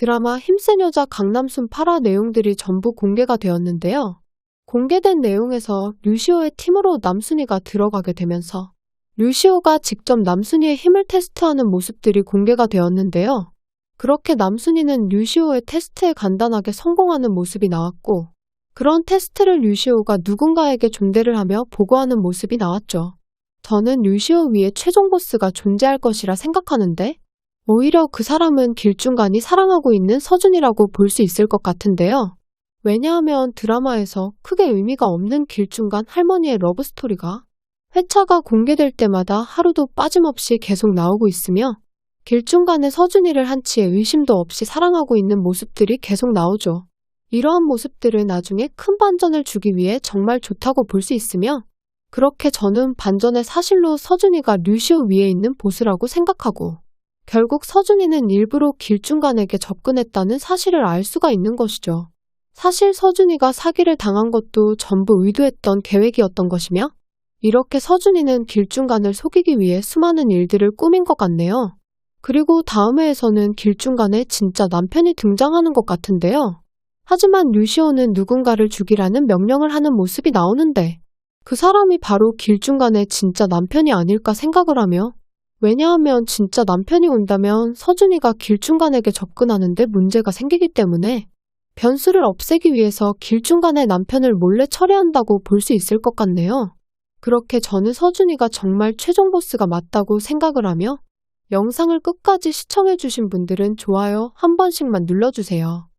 드라마 힘센 여자 강남순 8화 내용들이 전부 공개가 되었는데요. 공개된 내용에서 류시오의 팀으로 남순이가 들어가게 되면서 류시오가 직접 남순이의 힘을 테스트하는 모습들이 공개가 되었는데요. 그렇게 남순이는 류시오의 테스트에 간단하게 성공하는 모습이 나왔고 그런 테스트를 류시오가 누군가에게 존대를 하며 보고하는 모습이 나왔죠. 저는 류시오 위에 최종 보스가 존재할 것이라 생각하는데 오히려 그 사람은 길중간이 사랑하고 있는 서준이라고 볼 수 있을 것 같은데요. 왜냐하면 드라마에서 크게 의미가 없는 길중간 할머니의 러브스토리가 회차가 공개될 때마다 하루도 빠짐없이 계속 나오고 있으며 길중간의 서준이를 한치의 의심도 없이 사랑하고 있는 모습들이 계속 나오죠. 이러한 모습들은 나중에 큰 반전을 주기 위해 정말 좋다고 볼 수 있으며 그렇게 저는 반전의 사실로 서준이가 류시오 위에 있는 보스라고 생각하고 결국 서준이는 일부러 길중간에게 접근했다는 사실을 알 수가 있는 것이죠. 사실 서준이가 사기를 당한 것도 전부 의도했던 계획이었던 것이며 이렇게 서준이는 길중간을 속이기 위해 수많은 일들을 꾸민 것 같네요. 그리고 다음 회에서는 길중간에 진짜 남편이 등장하는 것 같은데요. 하지만 류시오는 누군가를 죽이라는 명령을 하는 모습이 나오는데 그 사람이 바로 길중간의 진짜 남편이 아닐까 생각을 하며 왜냐하면 진짜 남편이 온다면 서준이가 길중간에게 접근하는데 문제가 생기기 때문에 변수를 없애기 위해서 길중간의 남편을 몰래 처리한다고 볼 수 있을 것 같네요. 그렇게 저는 서준이가 정말 최종 보스가 맞다고 생각을 하며 영상을 끝까지 시청해주신 분들은 좋아요 한 번씩만 눌러주세요.